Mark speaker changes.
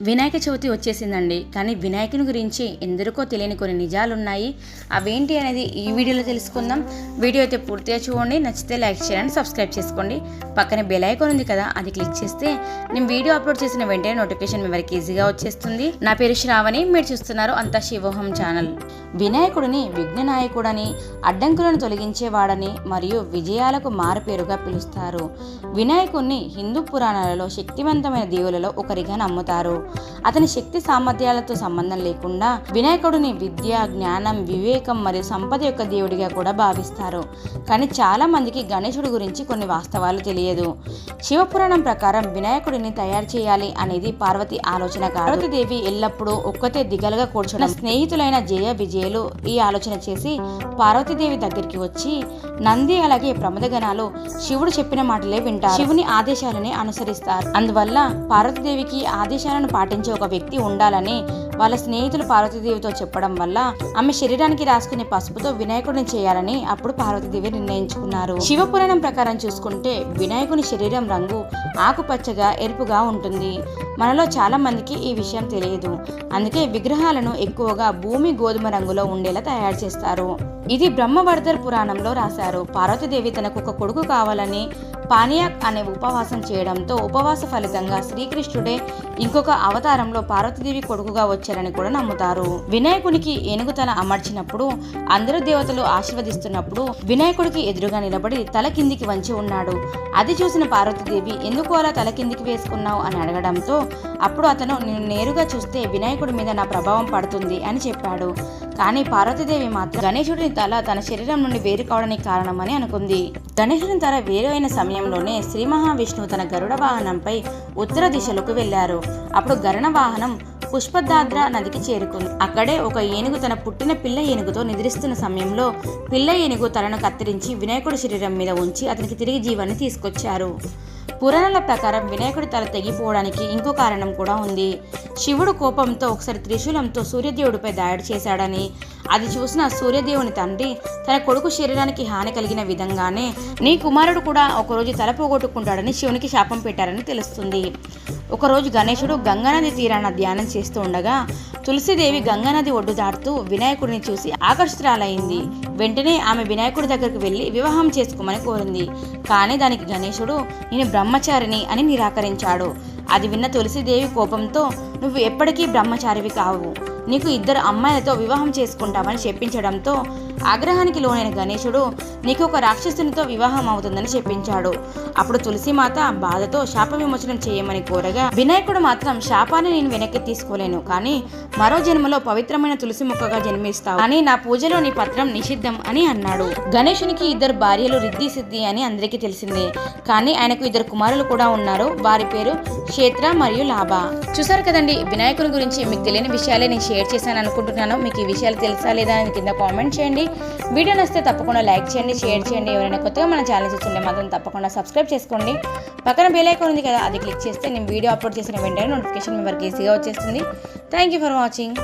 Speaker 1: వినాయక చవితి వచ్చేసిందండి. కానీ వినాయకుని గురించి ఎందరికో తెలియని కొన్ని నిజాలు ఉన్నాయి అవేంటి అనేది ఈ వీడియోలో తెలుసుకుందాం. వీడియో అయితే పూర్తిగా చూడండి. నచ్చితే లైక్ చేయండి సబ్స్క్రైబ్ చేసుకోండి. పక్కనే బెల్ ఐకాన్ ఉంది కదా అది క్లిక్ చేస్తే నేను వీడియో అప్లోడ్ చేసిన వెంటనే నోటిఫికేషన్ మీ వరకు ఈజీగా వచ్చేస్తుంది. నా పేరు శ్రావణి మీరు చూస్తున్నారు అంతా శివోహం ఛానల్. వినాయకుడిని విఘ్ననాయకుడని అడ్డంకులను తొలగించేవాడని మరియు విజయాలకు మారుపేరుగా పిలుస్తారు. వినాయకుడిని హిందూ పురాణాలలో శక్తివంతమైన దేవులలో ఒకరిగా నమ్ముతారు. అతని శక్తి సామర్థ్యాలతో సంబంధం లేకుండా వినాయకుడిని విద్య జ్ఞానం వివేకం మరియు సంపద యొక్క దేవుడిగా కూడా భావిస్తారు. కానీ చాలామందికి గణేశుడి గురించి కొన్ని వాస్తవాలు తెలియదు. శివపురాణం ప్రకారం వినాయకుడిని తయారు చేయాలి అనేది పార్వతి ఆలోచన పార్వతీదేవి ఎల్లప్పుడూ ఒక్కతే దిగలుగా కూర్చున్న స్నేహితులైన జయ విజయ విజయులు ఈ ఆలోచన చేసి పార్వతీదేవి దగ్గరికి వచ్చి నంది అలాగే ప్రమదగణాలు శివుడు చెప్పిన మాటలే వింటారు. శివుని ఆదేశాలని అనుసరిస్తారు. అందువల్ల పార్వతీదేవికి ఆదేశాలను పాటించే ఒక వ్యక్తి ఉండాలని వాళ్ళ స్నేహితులు పార్వతీదేవితో చెప్పడం వల్ల ఆమె శరీరానికి రాసుకునే పసుపుతో వినాయకుడిని చేయాలని అప్పుడు పార్వతీదేవి నిర్ణయించుకున్నారు. శివపురాణం ప్రకారం చూసుకుంటే వినాయకుని శరీరం రంగు ఆకుపచ్చగా ఎరుపుగా ఉంటుంది. మనలో చాలా మందికి ఈ విషయం తెలియదు. అందుకే విగ్రహాలను ఎక్కువగా భూమి గోధుమ రంగులో ఉండేలా తయారు చేస్తారు. ఇది బ్రహ్మవర్ధర్ పురాణంలో రాశారు. పార్వతీదేవి తనకు ఒక కొడుకు కావాలని పానియాక్ అనే ఉపవాసం చేయడంతో ఉపవాస ఫలితంగా శ్రీకృష్ణుడే ఇంకొక అవతారంలో పార్వతీదేవి కొడుకుగా వచ్చారని కూడా నమ్ముతారు. వినాయకునికి ఏనుగు తల అమర్చినప్పుడు అందరు దేవతలు ఆశీర్వదిస్తున్నప్పుడు వినాయకుడికి ఎదురుగా నిలబడి తల కిందికి వంచి ఉన్నాడు. అది చూసిన పార్వతీదేవి ఎందుకు అలా తల కిందికి వేసుకున్నావు? అని అడగడంతో అప్పుడు అతను నేను నేరుగా చూస్తే వినాయకుడి మీద నా ప్రభావం పడుతుంది అని చెప్పాడు. కానీ పార్వతీదేవి మాత్రం గణేశుడిని తల తన శరీరం నుండి వేరు కావడానికి కారణమని అనుకుంది. గణేశుని ధర వేరు అయిన సమయంలోనే శ్రీ మహావిష్ణువు తన గరుడ వాహనంపై ఉత్తర దిశలకు వెళ్ళారు. అప్పుడు గరుణ వాహనం పుష్పదాద్ర నదికి చేరుకుంది. అక్కడే ఒక ఏనుగు తన పుట్టిన పిల్ల ఏనుగుతో నిద్రిస్తున్న సమయంలో పిల్ల ఏనుగు తలను కత్తిరించి వినాయకుడి శరీరం మీద ఉంచి అతనికి తిరిగి జీవాన్ని తీసుకొచ్చారు. పురాణాల ప్రకారం వినాయకుడి తల తెగిపోవడానికి ఇంకో కారణం కూడా ఉంది. శివుడు కోపంతో ఒకసారి త్రిశూలంతో సూర్యదేవుడిపై దాడి చేశాడని అది చూసిన సూర్యదేవుని తండ్రి తన కొడుకు శరీరానికి హాని కలిగిన విధంగానే నీ కుమారుడు కూడా ఒకరోజు తల పోగొట్టుకుంటాడని శివునికి శాపం పెట్టారని తెలుస్తుంది. ఒకరోజు గణేశుడు గంగానది తీరాన ధ్యానం చేస్తూ ఉండగా తులసిదేవి గంగానది ఒడ్డు దాటుతూ వినాయకుడిని చూసి ఆకర్షితురాలైంది. వెంటనే ఆమె వినాయకుడి దగ్గరికి వెళ్ళి వివాహం చేసుకోమని కోరింది. కానీ దానికి గణేశుడు నేను బ్రహ్మచారిని అని నిరాకరించాడు. అది విన్న తులసిదేవి కోపంతో నువ్వు ఎప్పటికీ బ్రహ్మచారివి కావు. నీకు ఇద్దరు అమ్మాయిలతో వివాహం చేసుకుంటామని చెప్పించడంతో ఆగ్రహానికి లోనైన గణేశుడు నీకు ఒక రాక్షసునితో వివాహం అవుతుందని చెప్పించాడు. అప్పుడు తులసిమాత బాధతో శాప విమోచనం చేయమని కోరగా వినాయకుడు మాత్రం శాపాన్ని నేను వెనక్కి తీసుకోలేను కానీ మరో జన్మలో పవిత్రమైన తులసి మొక్కగా జన్మిస్తావు. అని నా పూజలో నీ పత్రం నిషిద్ధం అని అన్నాడు. గణేశునికి ఇద్దరు భార్యలు రిద్ది సిద్ధి అని అందరికీ తెలిసిందే. కానీ ఆయనకు ఇద్దరు కుమారులు కూడా ఉన్నారు. వారి పేరు క్షేత్ర మరియు లాభ. చూసారు కదండి వినాయకుని గురించి మీకు తెలియని విషయాలే నేను షేర్ చేశాను అనుకుంటున్నాను. మీకు ఈ విషయాలు తెలుసా లేదా అని కింద కామెంట్ చేయండి. వీడియో నచ్చితే తప్పకుండా లైక్ చేయండి షేర్ చేయండి. ఎవరైనా కొత్తగా మన ఛానల్ చూస్తుంటే మాత్రం తప్పకుండా సబ్స్క్రైబ్ చేసుకోండి. పక్కన బెల్ ఐకాన్ ఉంది కదా అది క్లిక్ చేస్తే నేను వీడియో అప్లోడ్ చేసిన వెంటనే నోటిఫికేషన్ మెంబర్కి ఈజీగా వచ్చేస్తుంది. Thank you for watching